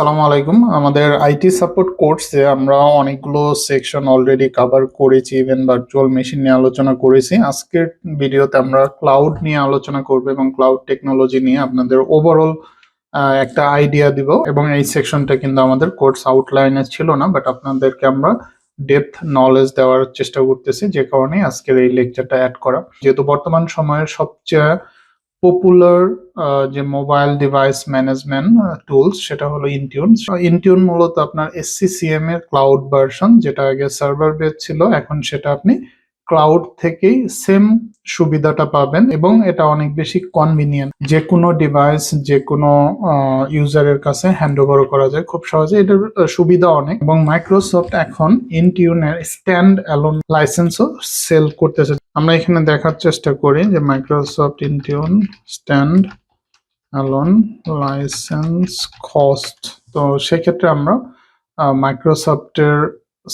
আসসালামু আলাইকুম। আমাদের আইটি সাপোর্ট কোর্সে আমরা অনেকগুলো সেকশন অলরেডি কভার করেছি ইভেন ভার্চুয়াল মেশিন নিয়ে আলোচনা করেছি। আজকের ভিডিওতে আমরা ক্লাউড নিয়ে আলোচনা করব এবং ক্লাউড টেকনোলজি নিয়ে আপনাদের ওভারঅল একটা আইডিয়া দিব। এবং এই সেকশনটা কিন্তু আমাদের কোর্স আউটলাইনে ছিল না বাট আপনাদেরকে আমরা ডেপথ নলেজ দেওয়ার চেষ্টা করতেছি, যে কারণে আজকের এই লেকচারটা অ্যাড করা। যেহেতু বর্তমান সময়ের সবচেয়ে পপুলার যে মোবাইল ডিভাইস ম্যানেজমেন্ট টুলস সেটা হলো ইনটিউন ইনটিউন মূলত আপনার এসসিসিএম এর ক্লাউড ভার্সন যেটা আগে সার্ভার বেস ছিল, এখন সেটা আপনি ক্লাউড থেকেই সেম সুবিধাটা পাবেন এবং এটা অনেক বেশি কনভিনিয়েন্ট যে কোনো ডিভাইস যে কোনো ইউজারের কাছে হ্যান্ড ওভার করা যায় খুব সহজে। এটার সুবিধা অনেক। এবং মাইক্রোসফট এখন ইনটিউনের স্ট্যান্ড অ্যালোন লাইসেন্সও সেল করতেছে আমরা এখানে দেখার চেষ্টা করি যে Microsoft Intune stand alone license cost তো সেক্ষেত্রে আমরা মাইক্রোসফটের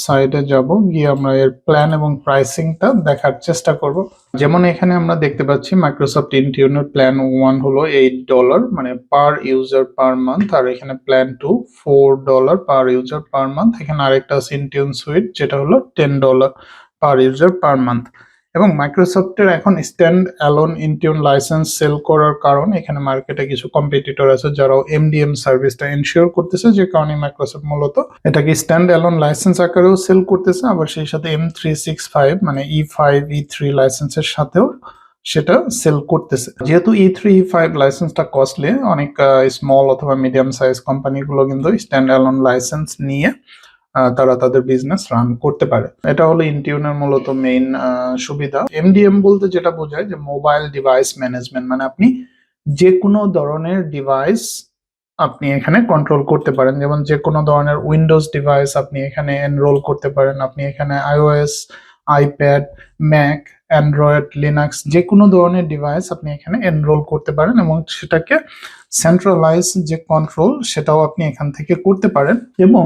সাইডে যাব, গিয়ে আমরা এর প্ল্যান এবং প্রাইসিংটা দেখার চেষ্টা করব। যেমন এখানে আমরা দেখতে পাচ্ছি মাইক্রোসফট ইনটিউনের প্ল্যান ওয়ান হলো এইট ডলার মানে পার ইউজার পার মান্থ আর এখানে plan two four dollar per user per month এখানে আরেকটা আছে সুইট যেটা হলো ten dollar per user per month এবং মাইক্রোসফটের এখন stand alone Intune license sell করার কারণ এখানে মার্কেটে কিছু কম্পিটিটর আছে যারা এমডিএম সার্ভিসটা এনশিওর করতেছে, যে কারণে মাইক্রোসফট মূলত এটাকে স্ট্যান্ড অ্যালোন লাইসেন্স আকারেও সেল করতেছে। আবার সেই সাথে এম থ্রি সিক্স ফাইভ মানে ই ফাইভ ই থ্রি লাইসেন্সের সাথেও সেটা সেল করতেছে। যেহেতু ই থ্রি ই ফাইভ লাইসেন্সটা কস্টলি অনেক স্মল অথবা মিডিয়াম সাইজ কোম্পানিগুলো কিন্তু স্ট্যান্ড অ্যালোন লাইসেন্স নিয়ে তারা তাদের বিজনেস রান করতে পারে। এটা হলো ইনটিউনের মূলত মেইন সুবিধা। এমডিএম বলতে যেটা বোঝায় যে মোবাইল ডিভাইস ম্যানেজমেন্ট মানে আপনি যে কোনো ধরনের ডিভাইস আপনি এখানে কন্ট্রোল করতে পারেন। যেমন যে কোনো ধরনের উইন্ডোজ ডিভাইস আপনি এখানে এনরোল করতে পারেন। আপনি এখানে iOS iPad Mac Android Linux যে কোনো ধরনের ডিভাইস আপনি এখানে এনরোল করতে পারেন এবং সেটাকে সেন্ট্রালাইজ যে কন্ট্রোল সেটাও আপনি এখান থেকে করতে পারেন এবং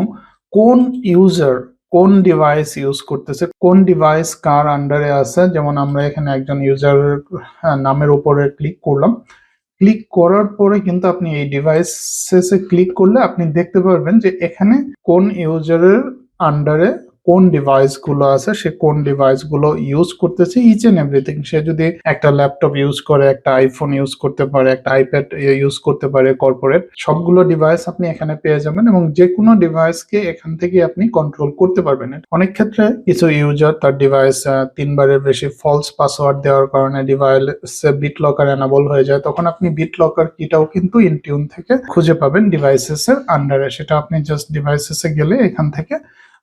কোন ইউজার কোন ডিভাইস ইউজ করতেছে, কোন ডিভাইস কার আন্ডারে আছে? যেমন আমরা এখানে একজন ইউজার নামের উপরে ক্লিক করলাম। ক্লিক করার পরে কিন্তু আপনি এই ডিভাইসে ক্লিক করলে আপনি দেখতে পারবেন যে এখানে কোন ইউজারের আন্ডারে কোন ডিভাইসগুলো আছে, সে কোন ডিভাইসগুলো ইউজ করতেছে ইচ এন্ড এভরিথিং সে যদি একটা ল্যাপটপ ইউজ করে, একটা আইফোন ইউজ করতে পারে, একটা আইপ্যাড ইউজ করতে পারে কর্পোরেট সবগুলো ডিভাইস আপনি এখানে পেয়ে যাবেন এবং যে কোনো ডিভাইসকে এখান থেকে আপনি কন্ট্রোল করতে পারবেন। অনেক ক্ষেত্রে কিছু ইউজার তার ডিভাইস তিনবারের বেশি ফলস পাসওয়ার্ড দেওয়ার কারণে ডিভাইস বিট লকার এনাবল হয়ে যায়, তখন আপনি বিট লকার কিটাও কিন্তু ইনটিউন থেকে খুঁজে পাবেন ডিভাইসেস এর আন্ডারে সেটা আপনি জাস্ট ডিভাইসেসে গেলে এখান থেকে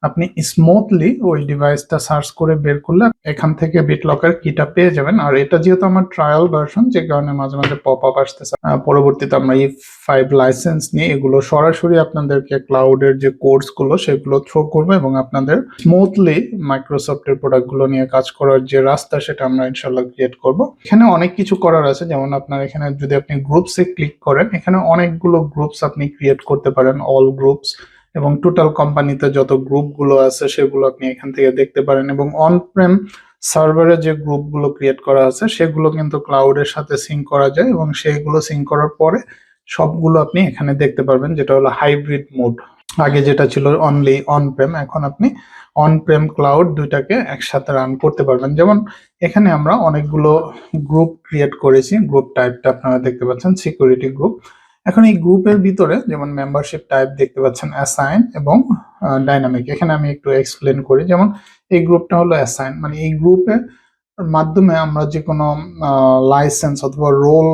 আপনি স্মুথলি ওই ডিভাইসটা সার্চ করে বের করলে এখান থেকে বিট লকার কিটা পেয়ে যাবেন। আর এটা যেহেতু আমার ট্রায়াল ভার্সন যে কারণে মাঝে মাঝে পপ আপ আসতেছে পরবর্তীতে আমরা এই ফাইভ লাইসেন্স নিয়ে এগুলো সরাসরি আপনাদেরকে ক্লাউডের যে কোর্সগুলো সেগুলো থ্রো করব এবং আপনাদের স্মুথলি মাইক্রোসফটের প্রোডাক্টগুলো নিয়ে কাজ করার যে রাস্তা, সেটা আমরা ইনশাল্লাহ ক্রিয়েট করব। এখানে অনেক কিছু করার আছে, যেমন আপনার এখানে যদি আপনি গ্রুপসে ক্লিক করেন, এখানে অনেকগুলো গ্রুপস আপনি ক্রিয়েট করতে পারেন। অল গ্রুপস এবং টোটাল কোম্পানিতে যত গ্রুপগুলো আছে, সেগুলো আপনি এখান থেকে দেখতে পারেন এবং অন প্রেম সার্ভারে যে গ্রুপগুলো ক্রিয়েট করা আছে, সেগুলো কিন্তু ক্লাউডের সাথে সিঙ্ক করা যায় এবং সেগুলো সিঙ্ক করার পরে সবগুলো আপনি এখানে দেখতে পারবেন, যেটা হলো হাইব্রিড মোড আগে যেটা ছিল অনলি অন প্রেম এখন আপনি অন প্রেম ক্লাউড দুইটাকে একসাথে রান করতে পারবেন। যেমন এখানে আমরা অনেকগুলো গ্রুপ ক্রিয়েট করেছি গ্রুপ টাইপটা আপনারা দেখতে পাচ্ছেন সিকিউরিটি গ্রুপ এখন এই গ্রুপের ভিতরে যেমন মেম্বারশিপ টাইপ দেখতে পাচ্ছেন অ্যাসাইন এবং ডাইনামিক এখানে আমি একটু এক্সপ্লেন করি। যেমন এই গ্রুপটা হলো অ্যাসাইন মানে এই গ্রুপের মাধ্যমে আমরা যে কোনো লাইসেন্স অথবা রোল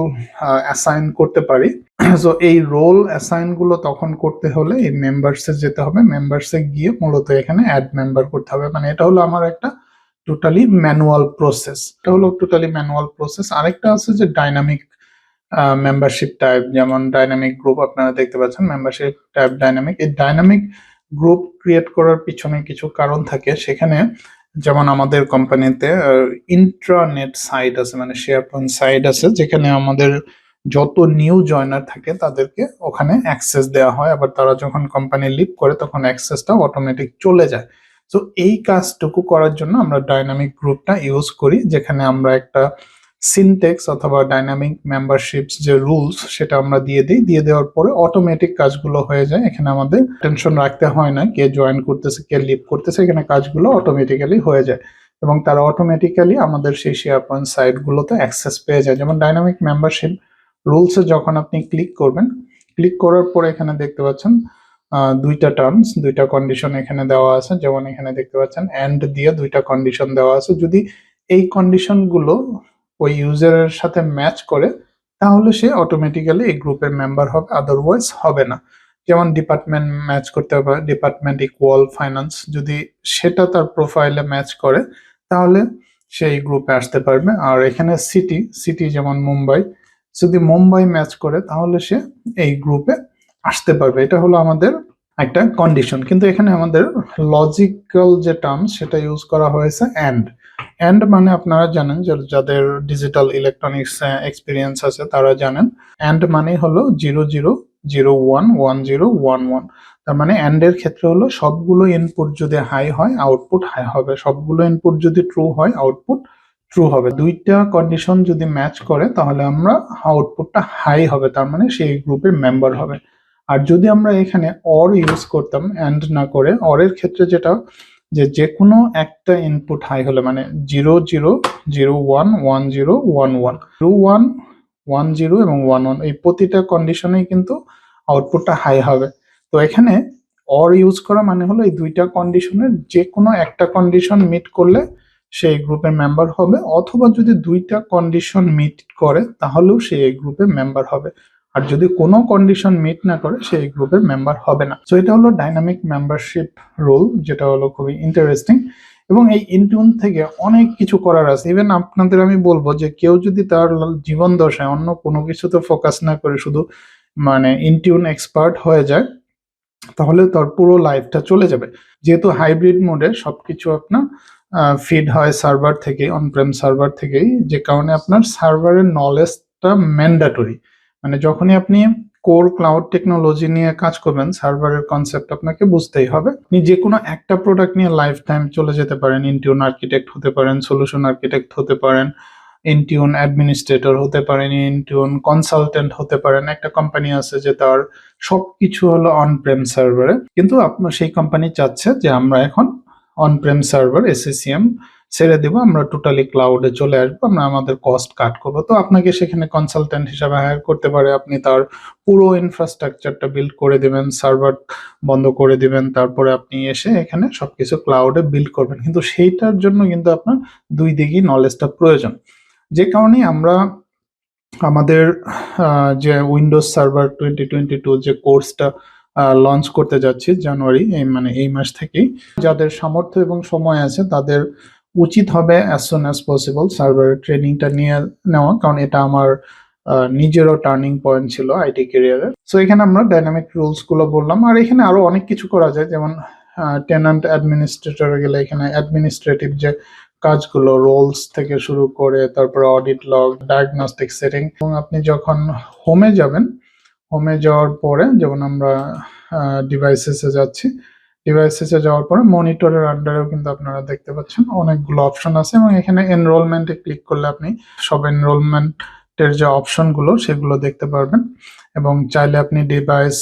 অ্যাসাইন করতে পারি। সো এই রোল অ্যাসাইনগুলো তখন করতে হলে এই মেম্বার্সে যেতে হবে। মেম্বার্সে গিয়ে মূলত এখানে অ্যাড মেম্বার করতে হবে। মানে এটা হলো আমার একটা টোটালি ম্যানুয়াল প্রসেস এটা হলো টোটালি ম্যানুয়াল প্রসেস আরেকটা আছে যে ডাইনামিক মেম্বারশিপ টাইপ যেমন ডাইনামিক গ্রুপ আপনারা দেখতে পাচ্ছেন মেম্বারশিপ টাইপ ডাইনামিক এই ডাইনামিক গ্রুপ ক্রিয়েট করার পিছনে কিছু কারণ থাকে। সেখানে যেমন আমাদের কোম্পানিতে ইন্ট্রানেট সাইট আছে মানে শেয়ার পয়েন্ট সাইট আছে, যেখানে আমাদের যত নিউ জয়নার থাকে, তাদেরকে ওখানে অ্যাক্সেস দেওয়া হয়। আবার তারা যখন কোম্পানি লিভ করে, তখন অ্যাক্সেসটা অটোমেটিক চলে যায়। তো এই কাজটুকু করার জন্য আমরা ডাইনামিক গ্রুপটা ইউজ করি, যেখানে আমরা একটা সিনটেক্স অথবা ডাইনামিক মেম্বারশিপস যে রুলস সেটা আমরা দিয়ে দিই, দিয়ে দেওয়ার পরে অটোমেটিক কাজগুলো হয়ে যায়। এখানে আমাদের টেনশন রাখতে হয় না, কে জয়েন করতেছে, কে লিভ করতেছে, এখানে কাজগুলো অটোমেটিক্যালি হয়ে যায়। এবং তারা অটোমেটিক্যালি আমাদের সেই শেয়ার পয়েন্ট সাইটগুলোতে অ্যাক্সেস পেয়ে যায়। যেমন ডাইনামিক মেম্বারশিপ রুলসে যখন আপনি ক্লিক করবেন ক্লিক করার পরে এখানে দেখতে পাচ্ছেন দুইটা টার্মস দুইটা কন্ডিশন এখানে দেওয়া আছে। যেমন এখানে দেখতে পাচ্ছেন এন্ড দিয়ে দুইটা কন্ডিশন দেওয়া আছে। যদি এই কন্ডিশনগুলো ওই ইউজারের সাথে ম্যাচ করে, তাহলে সে অটোমেটিক্যালি এই গ্রুপের মেম্বার হবে আদারওয়াইজ হবে না। যেমন ডিপার্টমেন্ট ম্যাচ করতে হবে ডিপার্টমেন্ট ইকুয়াল ফাইন্যান্স যদি সেটা তার প্রোফাইলে ম্যাচ করে, তাহলে সে সেই গ্রুপে আসতে পারবে। আর এখানে সিটি সিটি যেমন মুম্বাই, যদি মুম্বাই ম্যাচ করে, তাহলে সে এই গ্রুপে আসতে পারবে। এটা হলো আমাদের একটা কন্ডিশন কিন্তু এখানে আমাদের লজিক্যাল যে টার্ম সেটা ইউজ করা হয়েছে অ্যান্ড অ্যান্ড মানে আপনারা জানেন যাদের ডিজিটাল ইলেকট্রনিক্স এক্সপিরিয়েন্স আছে তারা জানেন। অ্যান্ড মানে হলো zero zero zero one one zero one one. তার মানে অ্যান্ড এর ক্ষেত্রে হলো সবগুলো ইনপুট যদি হাই হয় আউটপুট হাই হবে। সবগুলো ইনপুট যদি ট্রু হয় আউটপুট ট্রু হবে। দুইটা কন্ডিশন যদি ম্যাচ করে, তাহলে আমরা আউটপুটটা হাই হবে। তার মানে সেই গ্রুপের মেম্বার হবে। আর যদি আমরা এখানে অর ইউজ করতাম অ্যান্ড না করে অরের ক্ষেত্রে যেটা যে যে কোনো একটা ইনপুট হাই হলে মানে zero zero zero one one zero one one zero one one zero এবং ওয়ান ওয়ান এই প্রতিটা কন্ডিশনেই কিন্তু আউটপুটটা হাই হবে। তো এখানে অর ইউজ করা মানে হলো এই দুইটা কন্ডিশনের যে কোনো একটা কন্ডিশন মিট করলে সেই গ্রুপের মেম্বার হবে, অথবা যদি দুইটা কন্ডিশন মিট করে তাহলেও সে এই গ্রুপের মেম্বার হবে। আর যদি কোনো কন্ডিশন মিট না করে, সেই গ্রুপের মেম্বার হবে না। তো এটা হলো ডাইনামিক মেম্বারশিপ রোল যেটা হলো খুবই ইন্টারেস্টিং এবং এই ইনটিউন থেকে অনেক কিছু করার আছে। ইভেন আপনাদের আমি বলব যে, কেউ যদি তার জীবন দশায় অন্য কোনো কিছুতে ফোকাস না করে, শুধু মানে ইনটিউন এক্সপার্ট হয়ে যায়, তাহলে তার পুরো লাইফটা চলে যাবে। যেহেতু হাইব্রিড মোডে সবকিছু আপনার ফিড হয় সার্ভার থেকে অনপ্রেম সার্ভার থেকেই, যে কারণে আপনার সার্ভারের নলেজটা ম্যান্ডাটরি মানে যখনই আপনি কোর ক্লাউড টেকনোলজি নিয়ে কাজ করবেন সার্ভারের কনসেপ্ট আপনাকে বুঝতেই হবে। আপনি যে কোনো একটা প্রোডাক্ট নিয়ে লাইফ টাইম চলে যেতে পারেন। ইনটিউন আর্কিটেক্ট হতে পারেন সলিউশন আর্কিটেক্ট হতে পারেন ইনটিউন অ্যাডমিনিস্ট্রেটর হতে পারেন ইনটিউন কনসালটেন্ট হতে পারেন। একটা কোম্পানি আছে যে তার সবকিছু হলো অন প্রেম সার্ভারে কিন্তু আপনার সেই কোম্পানি চাচ্ছে যে আমরা এখন অন প্রেম সার্ভার এসএসিএম ছেড়ে দেবো, আমরা টোটালি ক্লাউডে চলে আসব, আমরা আমাদের কস্ট কাট করব। তো আপনাকে সেখানে কনসালটেন্ট হিসাবে হায়ার করতে পারে, আপনি তার পুরো ইনফ্রাস্ট্রাকচারটা বিল্ড করে দিবেন সার্ভার বন্ধ করে দিবেন, তারপরে আপনি এসে এখানে সবকিছু ক্লাউডে বিল্ড করবেন। কিন্তু সেইটার জন্য কিন্তু আপনার দুই দিকই নলেজটা প্রয়োজন। যে কারণে আমরা আমাদের যে Windows server twenty twenty two যে কোর্সটা লঞ্চ করতে যাচ্ছি জানুয়ারি, এই মানে এই মাস থেকেই, যাদের সামর্থ্য এবং সময় আছে তাদের উচিত হবে অ্যাজ সুন অ্যাজ পসিবল সার্ভারের ট্রেনিংটা নিয়ে নেওয়া, কারণ এটা আমার নিজেরও টার্নিং পয়েন্ট ছিল আইটি ক্যারিয়ারে সো এখানে আমরা ডাইনামিক রুলসগুলো বললাম। আর এখানে আরও অনেক কিছু করা যায়, যেমন টেনান্ট অ্যাডমিনিস্ট্রেটরে গেলে এখানে অ্যাডমিনিস্ট্রেটিভ যে কাজগুলো রোলস থেকে শুরু করে, তারপরে অডিট লগ ডায়াগনস্টিক সেটিং এবং আপনি যখন হোমে যাবেন হোমে যাওয়ার পরে, যেমন আমরা ডিভাইসেসে যাচ্ছি ডিভাইসেসে যাওয়ার পরে মনিটরের আন্ডারেও কিন্তু আপনারা দেখতে পাচ্ছেন অনেকগুলো অপশন আছে এবং এখানে এনরোলমেন্টে ক্লিক করলে আপনি সব এনরোলমেন্টের যে অপশনগুলো সেগুলো দেখতে পারবেন এবং চাইলে আপনি ডিভাইস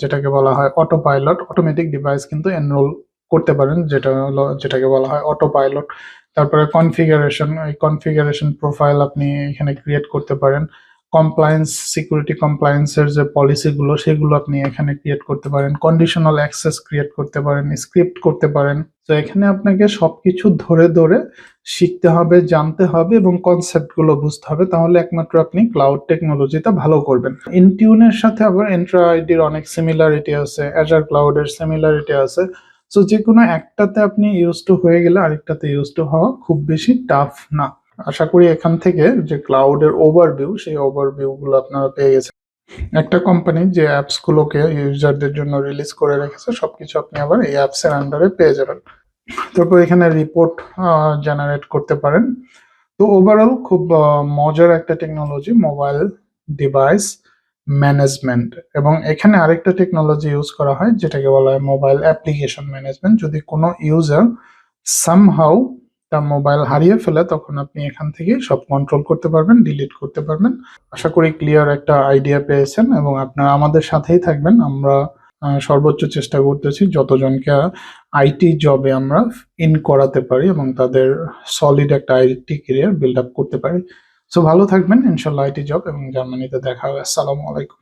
যেটাকে বলা হয় অটো পাইলট অটোমেটিক ডিভাইস কিন্তু এনরোল করতে পারেন, যেটা হলো, যেটাকে বলা হয় অটো পাইলট তারপরে কনফিগারেশন এই কনফিগারেশন প্রোফাইল আপনি এখানে ক্রিয়েট করতে পারেন। কমপ্লায়েন্স সিকিউরিটি কমপ্লায়েন্সের যে পলিসিগুলো সেগুলো আপনি এখানে ক্রিয়েট করতে পারেন। কন্ডিশনাল অ্যাক্সেস ক্রিয়েট করতে পারেন স্ক্রিপ্ট করতে পারেন। তো এখানে আপনাকে সবকিছু ধরে ধরে শিখতে হবে, জানতে হবে এবং কনসেপ্টগুলো বুঝতে হবে। তাহলে একমাত্র আপনি ক্লাউড টেকনোলজিটা ভালো করবেন। ইনটিউনের সাথে আবার এন্ট্রা আইডির অনেক সিমিলারিটি আছে। অ্যাজার ক্লাউডের সিমিলারিটি আছে। সো যে কোনো একটাতে আপনি ইউজ টু হয়ে গেলে আরেকটাতে ইউজ টু হওয়া খুব বেশি টাফ না। আশা করি এখান থেকে যে ক্লাউডের ওভারভিউ সেই ওভারভিউ গুলো আপনারা পেয়ে গেছেন। একটা কোম্পানি যে অ্যাপস গুলোকে ইউজারদের জন্য রিলিজ করে রেখেছে, সবকিছু আপনি আবার এই অ্যাপস এর আন্ডারে পেয়ে যাবেন। তারপর এখানে রিপোর্ট জেনারেট করতে পারেন। তো ওভারঅল খুব মজার একটা টেকনোলজি মোবাইল ডিভাইস ম্যানেজমেন্ট এবং এখানে আরেকটা টেকনোলজি ইউজ করা হয়, যেটাকে বলা হয় মোবাইল অ্যাপ্লিকেশন ম্যানেজমেন্ট যদি কোনো ইউজার সামহাউ একটা মোবাইল হারিয়ে ফেলে, তখন আপনি এখান থেকে সব কন্ট্রোল করতে পারবেন ডিলিট করতে পারবেন। আশা করি ক্লিয়ার একটা আইডিয়া পেয়েছেন এবং আপনারা আমাদের সাথেই থাকবেন। আমরা সর্বোচ্চ চেষ্টা করতেছি যতজনকে আইটি জবে আমরা ইন করাতে পারি এবং তাদের সলিড একটা আইটি কেরিয়ার বিল্ড আপ করতে পারি। সো ভালো থাকবেন, ইনশাল্লাহ আইটি জব এবং জার্মানিতে দেখা হবে। আসসালামু আলাইকুম।